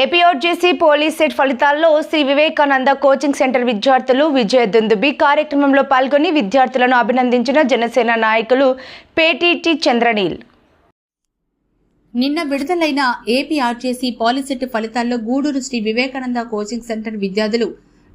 APRJC police set ఫలితాల్లో Shri Vivekananda coaching centre విద్యార్థులు విజయ దుందుబి కార్యక్రమంలో పాల్గొని విద్యార్థులను అభినందించిన జనసేన నాయకులు పేటీటీ చంద్రనీల్. నిన్న విడుదలైన ఏపీఆర్జేసీ పాలిసెట్ ఫలితాల్లో గూడూరు శ్రీ వివేకానంద కోచింగ్ సెంటర్ విద్యార్థులు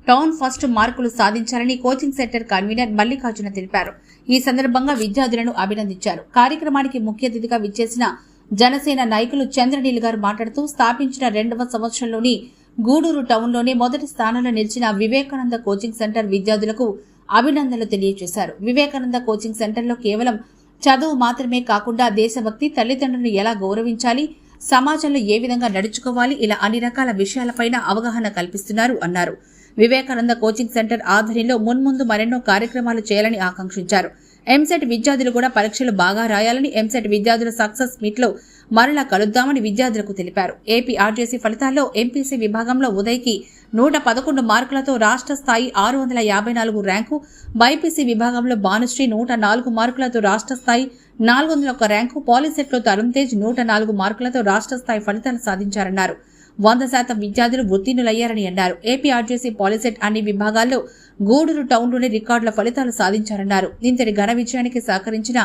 టౌన్ ఫస్ట్ మార్కులు సాధించారని కోచింగ్ సెంటర్ కన్వీనర్ మల్లికార్జున తెలిపారు. ఈ సందర్భంగా విద్యార్థులను అభినందించారు. కార్యక్రమానికి ముఖ్య అతిథిగా విచ్చేసిన జనసేన నాయకులు చంద్రనీల్ గారు మాట్లాడుతూ స్థాపించిన రెండవ సంవత్సరంలోని గూడూరు టౌన్లోనే మొదటి స్థానంలో నిలిచిన వివేకానంద కోచింగ్ సెంటర్ విద్యార్థులకు అభినందనలు తెలియజేశారు. వివేకానంద కోచింగ్ సెంటర్లో కేవలం చదువు మాత్రమే కాకుండా దేశభక్తి తల్లిదండ్రులను ఎలా గౌరవించాలి సమాజంలో ఏ విధంగా నడుచుకోవాలి ఇలా అన్ని రకాల విషయాలపైన అవగాహన కల్పిస్తున్నారు అన్నారు. వివేకానంద కోచింగ్ సెంటర్ ఆధ్వర్యంలో మున్ముందు మరెన్నో కార్యక్రమాలు చేయాలని ఆకాంక్షించారు. ఎంసెట్ విద్యార్థులు కూడా పరీక్షలు బాగా రాయాలని ఎంసెట్ విద్యార్థుల సక్సెస్ మీట్లో మరలా కలుద్దామని విద్యార్థులకు తెలిపారు. ఏపీ ఆర్జేసీ ఫలితాల్లో ఎంపీసీ విభాగంలో ఉదయ్కి నూట పదకొండు మార్కులతో రాష్ట్ర స్థాయి ఆరు వందల యాభై నాలుగు ర్యాంకు బైపీసీ విభాగంలో భానుశ్రీ నూట నాలుగు మార్కులతో రాష్ట్ర స్థాయి నాలుగు వందల ఒక ర్యాంకు పాలిసెట్లో తరుణ్ తేజ్ నూట నాలుగు మార్కులతో రాష్ట్ర స్థాయి ఫలితాలు సాధించారన్నారు. వంద శాతం విద్యార్థులు ఉత్తీర్ణులయ్యారని అన్నారు. ఏపీ ఆర్జేసీ పాలిసెట్ అన్ని విభాగాల్లో గూడూరు టౌన్లోని రికార్డుల ఫలితాలు సాధించారన్నారు. ఇంతటి ఘన విజయానికి సహకరించిన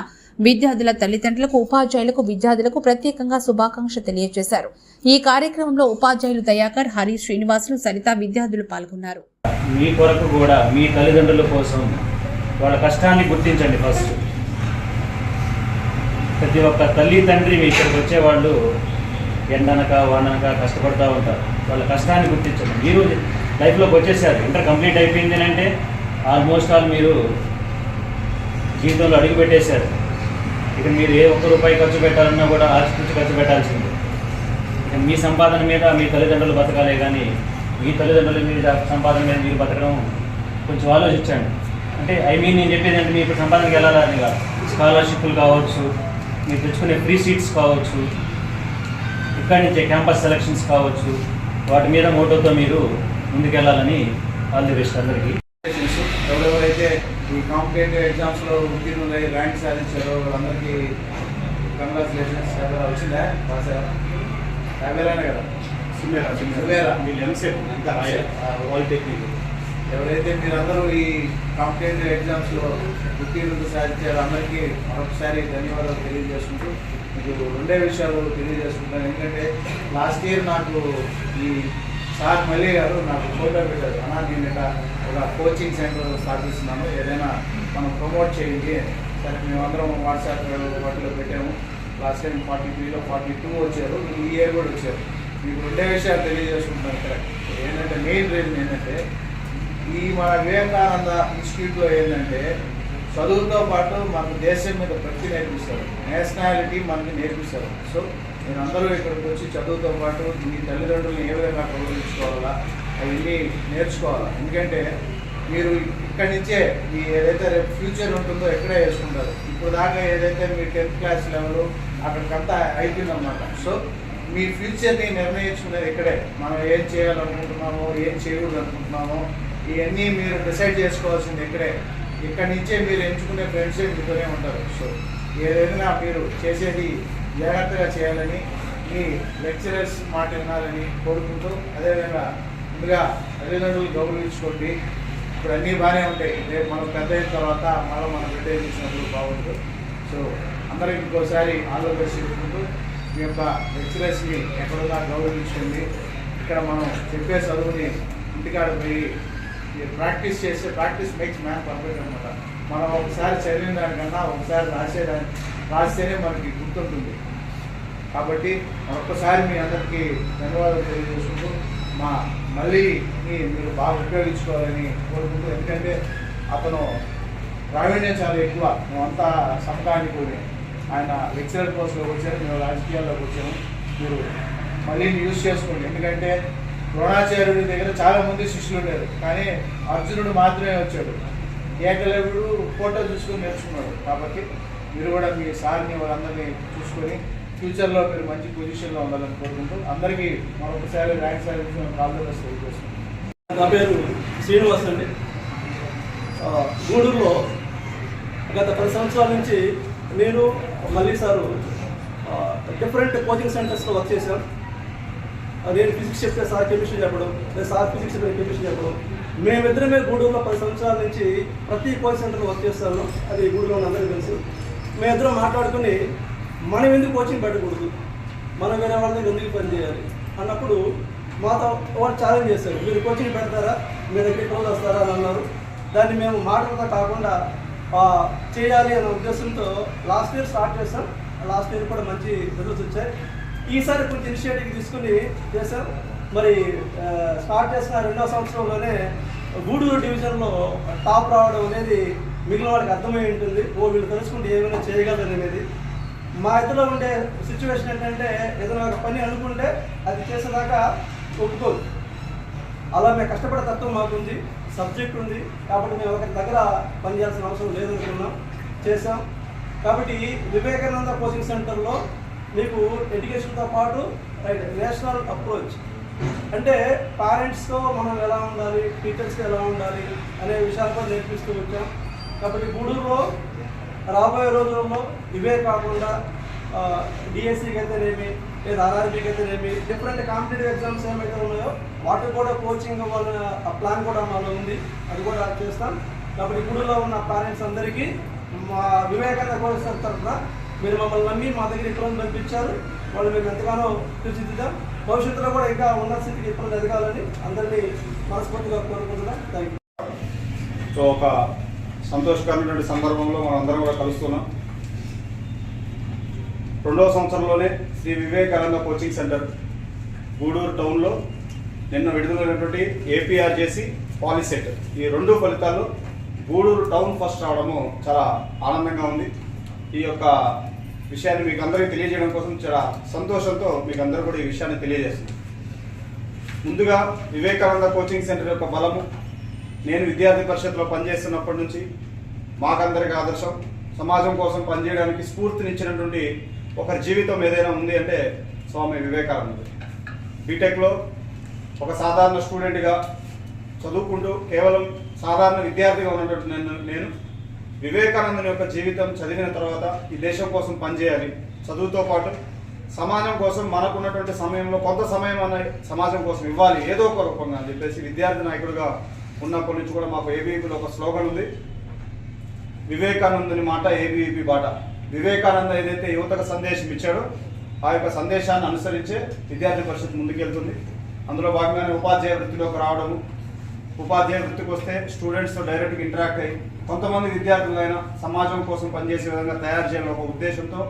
విద్యార్థుల తల్లిదండ్రులకు ఉపాధ్యాయులకు విద్యార్థులకు ప్రత్యేకంగా శుభాకాంక్ష తెలియజేశారు. ఈ కార్యక్రమంలో ఉపాధ్యాయులు దయాకర్ హరి శ్రీనివాసులు సరిత విద్యార్థులు పాల్గొన్నారు. మీ కొరకు కూడా మీ తల్లిదండ్రుల కోసం వాళ్ళ కష్టాన్ని గుర్తించండి ఫస్ట్. ప్రతి ఒక్క తల్లి తండ్రి మీ ఇక్కడికి వచ్చేవాళ్ళు ఎండనక వాననక కష్టపడతా ఉంటారు. వాళ్ళ కష్టాన్ని గుర్తించండి. మీరు లైఫ్లోకి వచ్చేసారు. ఇంటర్ కంప్లీట్ అయిపోయింది అంటే ఆల్మోస్ట్ ఆల్ మీరు జీవితంలో అడుగు పెట్టేశారు. ఇక మీరు ఏ ఒక్క రూపాయి ఖర్చు పెట్టాలన్నా కూడా ఆచితూచి ఖర్చు పెట్టాల్సిందే. ఇక మీ సంపాదన మీద మీ తల్లిదండ్రులు బతకాలే కానీ మీ తల్లిదండ్రుల మీద సంపాదన మీద మీరు బతకడం కొంచెం ఆలోచించండి. అంటే ఐ మీన్ నేను చెప్పేది అంటే మీరు ఇప్పుడు సంపాదనకి వెళ్ళాలని కాదు. స్కాలర్షిప్లు కావచ్చు మీరు తెచ్చుకునే ఫ్రీ సీట్స్ కావచ్చు ఇక్కడి నుంచే క్యాంపస్ సెలక్షన్స్ కావచ్చు వాటి మీద మోటోతో మీరు ముందుకెళ్ళాలని ఆల్ ది బెస్ట్ అందరికీ. ఎవరెవరైతే ఈ కాంపిటేటివ్ ఎగ్జామ్స్లో ఉత్తీర్ణులై ర్యాంక్ సాధించారో వాళ్ళందరికీ కంగ్రాచులేషన్స్ ఎవరైనా వచ్చిందా? రాసారా యాభైరానే కదా. పాలిటెక్నిక్. ఎవరైతే మీరందరూ ఈ కాంపిటేటివ్ ఎగ్జామ్స్లో ఉత్తీర్ణత సాధించారో అందరికీ మరొకసారి ధన్యవాదాలు తెలియజేసుకుంటూ మీకు రెండే విషయాలు తెలియజేసుకుంటాను. ఎందుకంటే లాస్ట్ ఇయర్ నాకు ఈ సార్ మళ్ళీ గారు నాకు ఫోటో పెట్టారు. అన్నా నేను ఇట్లా ఒక కోచింగ్ సెంటర్ స్థాపిస్తున్నాను ఏదైనా మనం ప్రమోట్ చేయండి. సరే మేమందరం వాట్సాప్ వాటిలో పెట్టాము. లాస్ట్ టైం ఫార్టీ త్రీలో ఫార్టీ టూ వచ్చారు. ఈ ఇయర్ కూడా వచ్చారు. మీకు రెండే విషయాలు తెలియజేసుకుంటున్నాను ఇక్కడ ఏంటంటే మెయిన్ రీజన్ ఏంటంటే ఈ మన వివేకానంద ఇన్స్టిట్యూట్లో ఏంటంటే చదువుతో పాటు మనకు దేశం మీద ప్రతి నేర్పిస్తారు. నేషనాలిటీ మనకి నేర్పిస్తారు. సో మీరు అందరూ ఇక్కడికి వచ్చి చదువుతో పాటు మీ తల్లిదండ్రులను ఏ విధంగా గౌరవించుకోవాలా? అవన్నీ నేర్చుకోవాలా? ఎందుకంటే మీరు ఇక్కడి నుంచే మీ ఏదైతే రేపు ఫ్యూచర్ ఉంటుందో ఎక్కడే వేసుకుంటారు. ఇప్పుడు దాకా ఏదైతే మీ టెన్త్ క్లాస్ లెవెల్ అక్కడికంతా అయిపోయిందన్నమాట. సో మీ ఫ్యూచర్ని నిర్ణయించుకునేది ఇక్కడే. మనం ఏం చేయాలనుకుంటున్నామో ఏం చేయకూడదనుకుంటున్నామో ఇవన్నీ మీరు డిసైడ్ చేసుకోవాల్సింది ఇక్కడే. ఇక్కడి నుంచే మీరు ఎంచుకునే ఫ్రెండ్సే మీతోనే ఉంటారు. సో ఏదైనా మీరు చేసేది జాగ్రత్తగా చేయాలని మీ లెక్చరర్స్ మాట వినాలని కోరుకుంటూ అదేవిధంగా ముందుగా తల్లిదండ్రులు గౌరవించుకోండి. ఇప్పుడు అన్నీ బాగానే ఉంటాయి. రేపు మనం పెద్ద అయిన తర్వాత మళ్ళీ మనం రిటైర్ చేసినప్పుడు బాగుంటుంది సో అందరికి ఇంకోసారి ఆలోచన చెప్పుకుంటూ మీ యొక్క లెక్చరర్స్ని ఎక్కడున్నా గౌరవించుకోండి ఇక్కడ మనం చెప్పే చదువుని ఇంటికాడ పోయి ప్రాక్టీస్ చేస్తే ప్రాక్టీస్ మేక్స్ మ్యాన్ పర్ఫెక్ట్ అనమాట మనం ఒకసారి చదివిన దానికన్నా ఒకసారి రాసేదానికి రాస్తేనే మనకి గుర్తుంటుంది. కాబట్టి మరొకసారి మీ అందరికీ ధన్యవాదాలు తెలియజేసుకుంటూ మా మళ్ళీ మీరు బాగా ఉపయోగించుకోవాలని కోరుకుంటూ ఎందుకంటే అతను ప్రావీణ్యం చాలా ఎక్కువ మేమంతా సమకాలీకుని ఆయన లెక్చరర్ పోస్ట్లోకి వచ్చాను మేము రాజకీయాల్లోకి వచ్చాము. మీరు మళ్ళీ యూజ్ చేసుకోండి. ఎందుకంటే ద్రోణాచార్యుడి దగ్గర చాలా మంది శిష్యులు ఉండేది కానీ అర్జునుడు మాత్రమే వచ్చాడు. ఏకలవ్యుడు ఫోటో చూసుకొని నేర్చుకున్నాడు. కాబట్టి మీరు కూడా మీ సార్ని వాళ్ళందరినీ చూసుకొని ఫ్యూచర్లో మీరు మంచి పొజిషన్లో ఉండాలని కోరుకుంటూ అందరికీ మరొకసారి ర్యాంక్ సాధించిన కాల్ బెస్ట్ నా పేరు శ్రీనివాస్ అండి. గూడూరులో గత పది సంవత్సరాల నుంచి నేను మళ్ళీ సారు డిఫరెంట్ కోచింగ్ సెంటర్స్లో వర్క్ చేశాను నేను ఫిజిక్స్ చెప్తే సార్ కెమిస్ట్రీ చెప్పడం లేదా సార్ ఫిజిక్స్ చెప్తే కెమిస్ట్రీ చెప్పడం. మేమిద్దరమే గూడూరులో పది సంవత్సరాల నుంచి ప్రతి కోచింగ్ సెంటర్లో వర్క్ చేస్తాను. అది గూడూరులో ఉన్న అందరికీ తెలుసు. మేమిద్దరం మాట్లాడుకుని మనం ఎందుకు కోచింగ్ పెట్టకూడదు? మనం వేరే వాళ్ళ దగ్గర ఎందుకు పని చేయాలి? అన్నప్పుడు మాతో వాళ్ళు ఛాలెంజ్ చేశారు మీరు కోచింగ్ పెడతారా? మీ దగ్గర రోజు వస్తారా అని అన్నారు. దాన్ని మేము మాటలతో కాకుండా చేయాలి అనే ఉద్దేశంతో లాస్ట్ ఇయర్ స్టార్ట్ చేస్తాం లాస్ట్ ఇయర్ కూడా మంచి రిజల్ట్స్ వచ్చాయి. ఈసారి కొంచెం ఇనిషియేటివ్ తీసుకుని చేశాం. మరి స్టార్ట్ చేసిన రెండో సంవత్సరంలోనే గూడూరు డివిజన్లో టాప్ రావడం అనేది మిగిలిన వాళ్ళకి అర్థమై ఉంటుంది. ఓ వీళ్ళు తెలుసుకుంటే ఏమైనా చేయగలరు అనేది. మా ఇద్దరులో ఉండే సిచ్యువేషన్ ఏంటంటే ఏదైనా ఒక పని అనుకుంటే అది చేసేదాకా ఒప్పుకోదు. అలా మేము కష్టపడే తత్వం మాకుంది సబ్జెక్ట్ ఉంది. కాబట్టి మేము ఒకరి దగ్గర పనిచేయాల్సిన అవసరం లేదనుకున్నాం చేసాం కాబట్టి వివేకానంద కోచింగ్ సెంటర్లో మీకు ఎడ్యుకేషన్తో పాటు రైట్ నేషనల్ అప్రోచ్ అంటే పేరెంట్స్తో మనం ఎలా ఉండాలి టీచర్స్తో ఎలా ఉండాలి అనే విషయాలు కూడా నేర్పిస్తూ వచ్చాం. కాబట్టి గూడూరులో రాబోయే రోజుల్లో ఇవే కాకుండా డిఎస్సికి అయితేనేమి లేదా ఆర్ఆర్బీకి అయితేనేమి డిఫరెంట్ కాంపిటేటివ్ ఎగ్జామ్స్ ఏమైతే ఉన్నాయో వాటికి కూడా కోచింగ్ వాళ్ళ ప్లాన్ కూడా మాలో ఉంది. అది కూడా చేస్తాం. కాబట్టి గూడూరులో ఉన్న పేరెంట్స్ అందరికీ మా వివేకానంద కోచింగ్ తరఫున మీరు మమ్మల్ని నమ్మి మా దగ్గర ఇక్కడ పంపించారు. వాళ్ళు మీకు ఎంతగానో తీర్చిదిద్దాం. భవిష్యత్తులో కూడా ఇంకా ఉన్న స్థితికి ఇప్పుడు ఎదగాలని అందరినీ మనస్ఫూర్తిగా కోరుకుంటున్నాం. థ్యాంక్ యూ సో ఒక సంతోషకరమైనటువంటి సందర్భంలో మనం అందరం కూడా కలుస్తున్నాం. రెండవ సంవత్సరంలోనే శ్రీ వివేకానంద కోచింగ్ సెంటర్ గూడూరు టౌన్లో నిన్న విడుదలైనటువంటి ఏపీఆర్ చేసి పాలిసెట్ ఈ రెండు ఫలితాలు గూడూరు టౌన్ ఫస్ట్ రావడము చాలా ఆనందంగా ఉంది. ఈ యొక్క విషయాన్ని మీకు అందరికీ తెలియజేయడం కోసం చాలా సంతోషంతో మీకు అందరూ కూడా ఈ విషయాన్ని తెలియజేస్తుంది ముందుగా వివేకానంద కోచింగ్ సెంటర్ యొక్క బలము నేను విద్యార్థి పరిషత్లో పనిచేస్తున్నప్పటి నుంచి మాకందరికి ఆదర్శం. సమాజం కోసం పనిచేయడానికి స్ఫూర్తినిచ్చినటువంటి ఒకరి జీవితం ఏదైనా ఉంది అంటే స్వామి వివేకానందుడు. బీటెక్లో ఒక సాధారణ స్టూడెంట్గా చదువుకుంటూ కేవలం సాధారణ విద్యార్థిగా ఉన్నటువంటి నేను నేను వివేకానందుని యొక్క జీవితం చదివిన తర్వాత ఈ దేశం కోసం పనిచేయాలి. చదువుతో పాటు సమాజం కోసం మనకున్నటువంటి సమయంలో కొంత సమయం అనే సమాజం కోసం ఇవ్వాలి. ఏదో ఒక రూపంగా అని చెప్పేసి విద్యార్థి నాయకుడిగా ఉన్నప్పటి నుంచి కూడా మాకు ఏబీపీలో ఒక స్లోగన్ ఉంది. వివేకానందుని మాట ఏబీవీపీ బాట. వివేకానంద ఏదైతే యువతకు సందేశం ఇచ్చాడో ఆ యొక్క సందేశాన్ని అనుసరించే విద్యార్థి పరిషత్ ముందుకెళ్తుంది. అందులో భాగంగానే ఉపాధ్యాయ వృత్తిలోకి రావడము ఉపాధ్యాయ వృత్తికి వస్తే స్టూడెంట్స్తో డైరెక్ట్గా ఇంటరాక్ట్ అయ్యి కొంతమంది విద్యార్థులైనా సమాజం కోసం పనిచేసే విధంగా తయారు చేయాలని ఒక ఉద్దేశంతో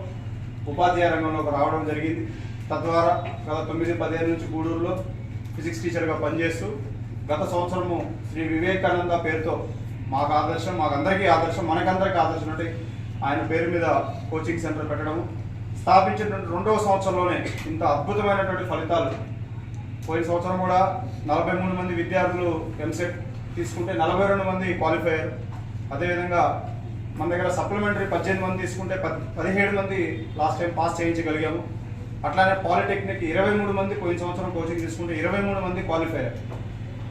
ఉపాధ్యాయ రంగంలోకి రావడం జరిగింది. తద్వారా గత తొమ్మిది పదిహేను నుంచి గూడూరులో ఫిజిక్స్ టీచర్గా పనిచేస్తూ గత సంవత్సరము శ్రీ వివేకానంద పేరుతో మాకు ఆదర్శం మాకందరికీ ఆదర్శం మనకందరికీ ఆదర్శం అంటే ఆయన పేరు మీద కోచింగ్ సెంటర్ పెట్టడము. స్థాపించినటువంటి రెండవ సంవత్సరంలోనే ఇంత అద్భుతమైనటువంటి ఫలితాలు. పోయిన సంవత్సరం కూడా నలభై మూడు మంది విద్యార్థులు ఎంసెట్ తీసుకుంటే నలభై రెండు మంది క్వాలిఫై అయ్యారు అదేవిధంగా మన దగ్గర సప్లిమెంటరీ పద్దెనిమిది మంది తీసుకుంటే పదిహేడు మంది లాస్ట్ టైం పాస్ చేయించగలిగాము. అట్లానే పాలిటెక్నిక్ ఇరవై మూడు మంది పోయిన సంవత్సరం కోచింగ్ తీసుకుంటే ఇరవై మూడు మంది క్వాలిఫై అయ్యారు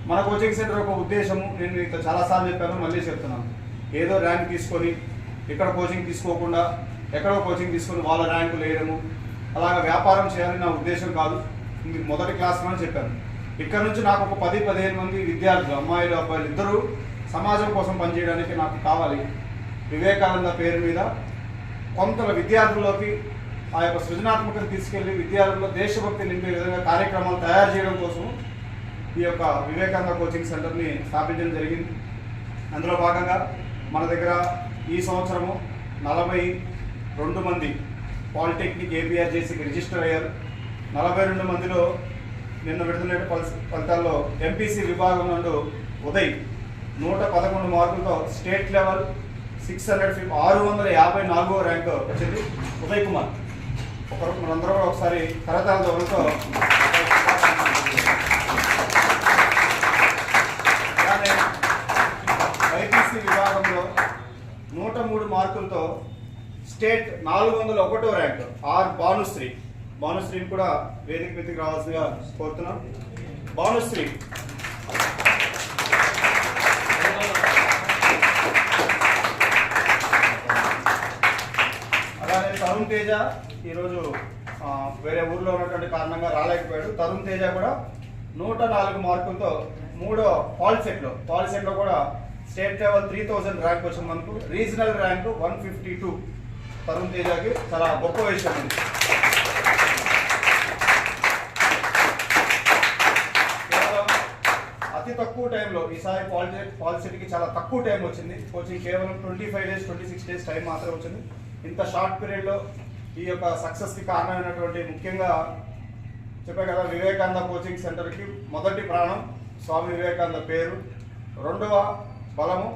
మన కోచింగ్ సెంటర్ ఒక ఉద్దేశము నేను మీతో చాలాసార్లు చెప్పాను మళ్ళీ చెప్తున్నాను. ఏదో ర్యాంక్ తీసుకొని ఇక్కడ కోచింగ్ తీసుకోకుండా ఎక్కడో కోచింగ్ తీసుకొని వాళ్ళ ర్యాంకు లేయడము అలాగ వ్యాపారం చేయాలని నా ఉద్దేశం కాదు. మొదటి మొదటి అని చెప్పాను. ఇక్కడ నుంచి నాకు ఒక పది పదిహేను మంది విద్యార్థులు అమ్మాయిలు అబ్బాయిలు ఇద్దరూ సమాజం కోసం పనిచేయడానికి నాకు కావాలి. వివేకానంద పేరు మీద కొంత విద్యార్థుల్లోకి ఆ యొక్క సృజనాత్మకత తీసుకెళ్ళి విద్యార్థుల్లో దేశభక్తి నింపే విధంగా కార్యక్రమాలు తయారు చేయడం కోసం ఈ యొక్క వివేకానంద కోచింగ్ సెంటర్ని స్థాపించడం జరిగింది. అందులో భాగంగా మన దగ్గర ఈ సంవత్సరము నలభై రెండు మంది పాలిటెక్నిక్ ఏపీఆర్జేసీకి రిజిస్టర్ అయ్యారు. నలభై రెండు మందిలో నిన్న విడుదల ఫలితాల్లో ఎంపీసీ విభాగం నుండి ఉదయ్ నూట పదకొండు మార్కులతో state level six hundred fifty ఆరు వందల యాభై నాలుగో ర్యాంక్ వచ్చింది ఉదయ్ కుమార్. ఒకరు మనందరూ కూడా ఒకసారి కరతాల దొరలతో అలానే వైపీసీ విభాగంలో నూట మూడు మార్కులతో స్టేట్ నాలుగు వందల ఒకటో ర్యాంక్ ఆర్ భానుశ్రీ. భానుశ్రీని కూడా వేదిక మీదకి రావాల్సిందిగా కోరుతున్నాం. భానుశ్రీ. అలానే తరుణ్ తేజ ఈరోజు వేరే ఊర్లో ఉన్నటువంటి కారణంగా రాలేకపోయాడు. తరుణ్ తేజ కూడా నూట నాలుగు మార్కులతో మూడో పాలిసెట్లో పాలిసెట్లో సెట్లో కూడా state level three thousand rank వచ్చింది మనకు. Regional rank one fifty two Tarun తేజాకి చాలా గొప్ప విషయం అతి తక్కువ టైంలో ఈసారి పాలిటెక్ పాలిసిటీకి చాలా తక్కువ టైం వచ్చింది. కోచింగ్ కేవలం twenty five days twenty six days time మాత్రమే వచ్చింది. ఇంత షార్ట్ పీరియడ్లో ఈ యొక్క సక్సెస్కి కారణమైనటువంటి ముఖ్యంగా చెప్పే కదా వివేకానంద కోచింగ్ సెంటర్కి మొదటి ప్రాణం స్వామి వివేకానంద పేరు. రెండవ బలము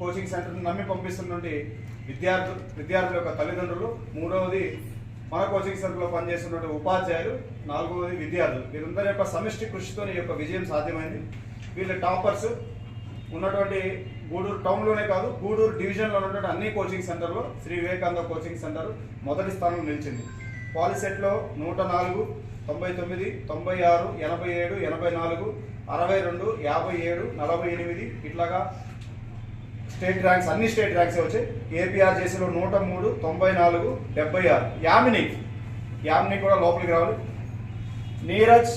కోచింగ్ సెంటర్ని నమ్మి పంపిస్తున్నటువంటి విద్యార్థు విద్యార్థుల యొక్క తల్లిదండ్రులు మూడవది మన కోచింగ్ సెంటర్లో పనిచేస్తున్నటువంటి ఉపాధ్యాయులు నాలుగవది విద్యార్థులు. వీరందరి యొక్క సమిష్టి కృషితో ఈ యొక్క విజయం సాధ్యమైంది. వీళ్ళ టాపర్స్ ఉన్నటువంటి గూడూరు టౌన్లోనే కాదు గూడూరు డివిజన్లో ఉన్నటువంటి అన్ని కోచింగ్ సెంటర్లో శ్రీ వివేకానంద కోచింగ్ సెంటర్ మొదటి స్థానం నిలిచింది. పాలిసెట్లో నూట నాలుగు తొంభై తొమ్మిది తొంభై ఆరు ఎనభై ఏడు ఎనభై నాలుగు అరవై రెండు యాభై ఏడు నలభై ఎనిమిది ఇట్లాగా స్టేట్ ర్యాంక్స్ అన్ని స్టేట్ ర్యాంక్స్ వచ్చాయి. ఏపీఆర్ చేసిలో నూట మూడు తొంభై నాలుగు డెబ్బై ఆరు. యామిని యామిని కూడా లోపలికి రావాలి. నీరజ్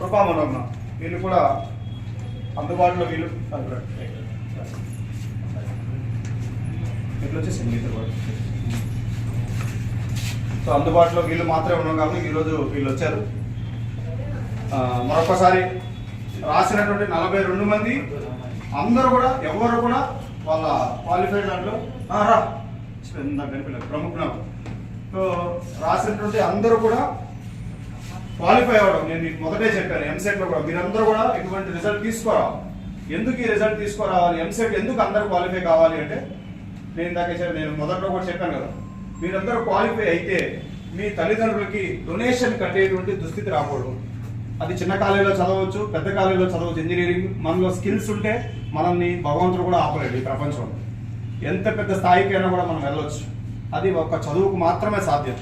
కృపామనోమ్న వీళ్ళు కూడా అందుబాటులో వీళ్ళు ఇట్లా వచ్చేసి మీతో కూడా. సో అందుబాటులో వీళ్ళు మాత్రమే ఉన్నాం కాబట్టి ఈరోజు వీళ్ళు వచ్చారు. మరొకసారి రాసినటువంటి నలభై రెండు మంది అందరూ కూడా ఎవరు కూడా వాళ్ళ క్వాలిఫైడ్ దాంట్లో ఆ, రా కనిపించలేదు ప్రముఖ సో రాసినటువంటి అందరూ కూడా క్వాలిఫై అవ్వడం నేను మీకు మొదటే చెప్పాను ఎంసెట్లో కూడా మీరందరూ కూడా ఇటువంటి రిజల్ట్ తీసుకురావాలి. ఎందుకు ఈ రిజల్ట్ తీసుకురావాలి? ఎంసెట్ ఎందుకు అందరూ క్వాలిఫై కావాలి అంటే నేను దాకా నేను మొదట్లో కూడా చెప్పాను కదా మీరందరూ క్వాలిఫై అయితే మీ తల్లిదండ్రులకి డొనేషన్ కట్టేటువంటి దుస్థితి రాకూడదు. అది చిన్న కాలేజీలో చదవచ్చు పెద్ద కాలేజీలో చదవచ్చు ఇంజనీరింగ్ మనలో స్కిల్స్ ఉంటే మనల్ని భగవంతుడు కూడా ఆపలేడు ఈ ప్రపంచంలో. ఎంత పెద్ద స్థాయికైనా కూడా మనం వెళ్ళవచ్చు అది ఒక చదువుకు మాత్రమే సాధ్యం.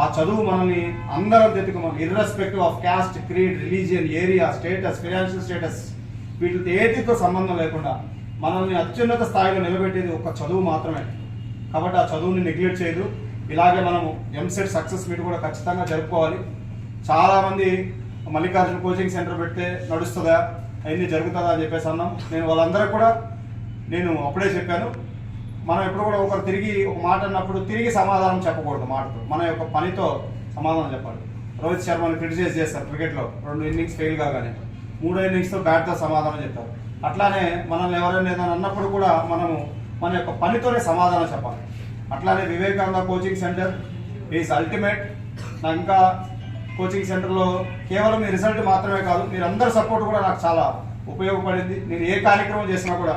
ఆ చదువు మనల్ని అందరం తెతుకు మనం irrespective of caste creed religion area status financial status వీటితో ఏటితో సంబంధం లేకుండా మనల్ని అత్యున్నత స్థాయిలో నిలబెట్టేది ఒక చదువు మాత్రమే. కాబట్టి ఆ చదువుని నెగ్లెక్ట్ చేయదు. ఇలాగే మనము ఎంసెట్ సక్సెస్ మీట్ కూడా ఖచ్చితంగా జరుపుకోవాలి. చాలామంది మల్లికార్జున కోచింగ్ సెంటర్ పెడితే నడుస్తుందా? అవన్నీ జరుగుతుందా అని చెప్పేసి అన్నాం. నేను వాళ్ళందరూ కూడా నేను అప్పుడే చెప్పాను. మనం ఎప్పుడు కూడా ఒకరు తిరిగి ఒక మాట అన్నప్పుడు తిరిగి సమాధానం చెప్పకూడదు మాటతో. మన యొక్క పనితో సమాధానం చెప్పాలి. రోహిత్ శర్మని క్రిటిసైజ్ చేస్తారు క్రికెట్లో. రెండు ఇన్నింగ్స్ ఫెయిల్ కాగానే. మూడో ఇన్నింగ్స్తో బ్యాట్తో సమాధానం చెప్తారు. అట్లానే మనల్ని ఎవరైనా ఏదైనా అన్నప్పుడు కూడా మనము మన యొక్క పనితోనే సమాధానం చెప్పాలి. అట్లానే Vivekananda coaching centre is ultimate. ఇంకా కోచింగ్ సెంటర్లో కేవలం మీ రిజల్ట్ మాత్రమే కాదు మీరందరి సపోర్ట్ కూడా నాకు చాలా ఉపయోగపడింది. నేను ఏ కార్యక్రమం చేసినా కూడా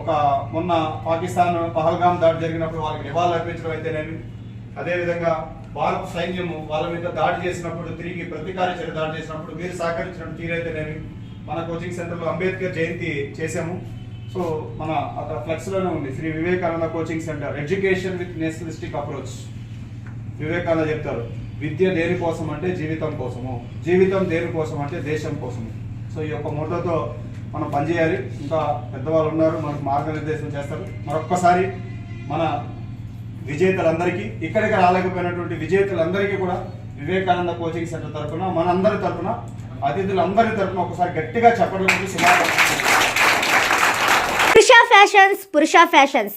ఒక మొన్న పాకిస్తాన్ పహల్గామ్ దాడి జరిగినప్పుడు వాళ్ళకి నివాళులు అర్పించడం అయితేనేమి అదేవిధంగా భారత సైన్యము వాళ్ళ మీద దాడి చేసినప్పుడు తిరిగి ప్రతీకార చర్య దాడి చేసినప్పుడు మీరు సహకరించిన తీరైతేనేమి మన కోచింగ్ సెంటర్లో అంబేద్కర్ జయంతి చేసాము సో మన అక్కడ ఫ్లెక్స్లోనే ఉంది. Sri Vivekananda coaching centre education with nationalistic approach. Vivekananda చెప్తారు. విద్య దేనికోసం అంటే జీవితం కోసము. జీవితం దేనికోసం అంటే దేశం కోసము. సో ఈ యొక్క మోటోతో మనం పనిచేయాలి. ఇంకా పెద్దవాళ్ళు ఉన్నారు మనకు మార్గనిర్దేశం చేస్తారు. మరొక్కసారి మన విజేతలందరికీ ఇక్కడికి రాలేకపోయినటువంటి విజేతలందరికీ కూడా వివేకానంద కోచింగ్ సెంటర్ తరఫున మనందరి తరఫున అతిథులందరి తరఫున ఒకసారి గట్టిగా చెప్పడం శుభాకాంక్షలు పురుష ఫ్యాషన్స్ పురుష ఫ్యాషన్స్.